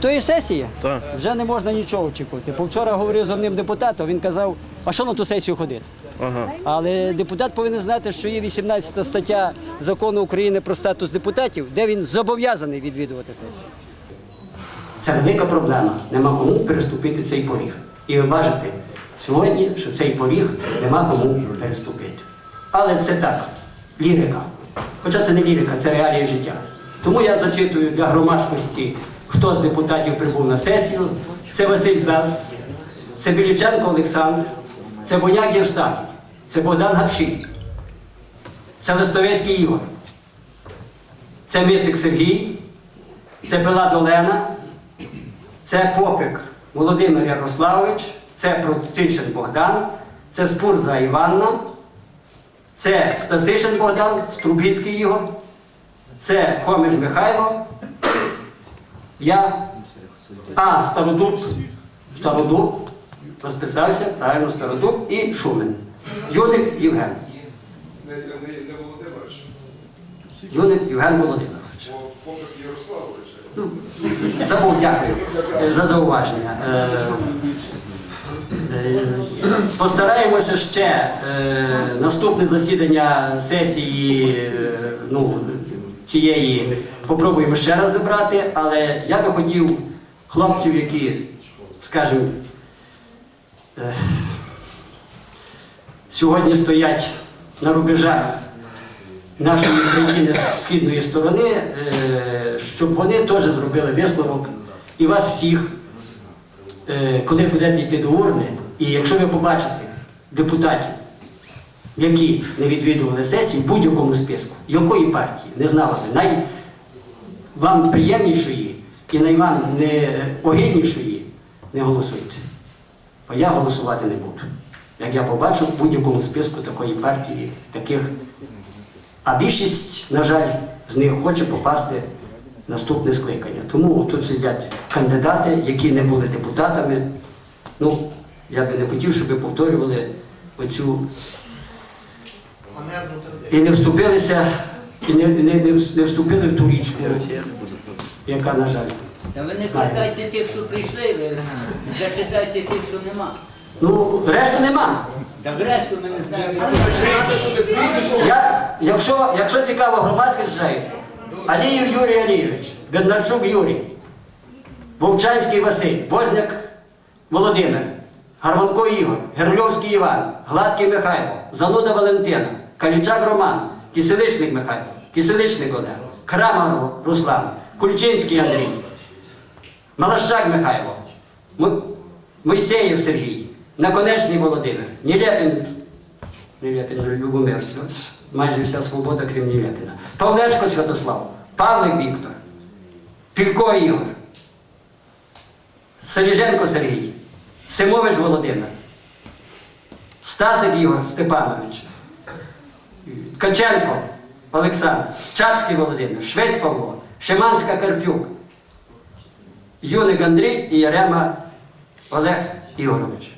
тої сесії Так. вже не можна нічого очікувати. Повчора говорив з одним депутатом, він казав, а що на ту сесію ходити? Ага. Але депутат повинен знати, що є 18 стаття закону України про статус депутатів, де він зобов'язаний відвідувати сесію. Це велика проблема. Нема кому переступити цей поріг. І ви бачите сьогодні, що цей поріг нема кому переступити. Але це так, лірика. Хоча це не лірика, це реалії життя. Тому я зачитую для громадськості, хто з депутатів прибув на сесію. Це Василь Белс, це Біліченко Олександр, це Боняк Євстахій, це Богдан Гапшій, це Листовецький Ігор, це Мицик Сергій, це Пилат Олена, це Попик Володимир Ярославович, це Процишин Богдан, це Спурза Іванна, це Стасишин Богдан, Струбіцький Ігор, це Хомиш Михайло, я, а, Стародуб, Стародуб, розписався, правильно, Стародуб і Шумен. Юник Євген. Юник Євген Володимирович. Ну, Забув, дякую за зауваження. Е, е, Постараємося ще е, наступне засідання сесії ну, цієї попробуємо ще раз зібрати, але я би хотів хлопців, які, скажімо, е, сьогодні стоять на рубежах нашої країни з східної сторони, е, щоб вони теж зробили висновок і вас всіх, е, коли будете йти до урни, і якщо ви побачите депутатів, які не відвідували сесії в будь-якому списку, якої партії, не знала би, най вам приємнішої і най вам не огиднішої, не голосуйте. Бо я голосувати не буду. Як я побачу в будь-якому списку такої партії, таких а більшість, на жаль, з них хоче попасти в наступне скликання. Тому тут сидять кандидати, які не були депутатами. Ну, я би не хотів, щоб ви повторювали оцю і не вступилися, і не, не, не, вступили в ту річку, яка, на жаль. Та ви не питайте тих, що прийшли, ви зачитайте тих, що нема. Ну, решти нема. Та решту ми не знаємо. Я, якщо, якщо цікаво громадськість жає, Аліїв Юрій Алійович, Беднарчук Юрій, Вовчанський Василь, Возняк Володимир, Гарванко Ігор, Герльовський Іван, Гладкий Михайло, Зануда Валентина, Калічак Роман, Киселичник Михайло, Киселичник Олег, Крамар Руслан, Кульчинський Андрій, Малащак Михайло, Мо- Мойсеєв Сергій, Наконечний Володимир, Нілепін Нелепін Любомир, майже вся свобода, крім Нелепіна. Павлечко Святослав, Павлик Віктор, Пілько Ігор, Селіженко Сергій, Симович Володимир, Стасик Ігор Степанович, Ткаченко Олександр, Чапський Володимир, Швець Павло, Шиманська Карпюк, Юник Андрій і Ярема Олег Ігорович.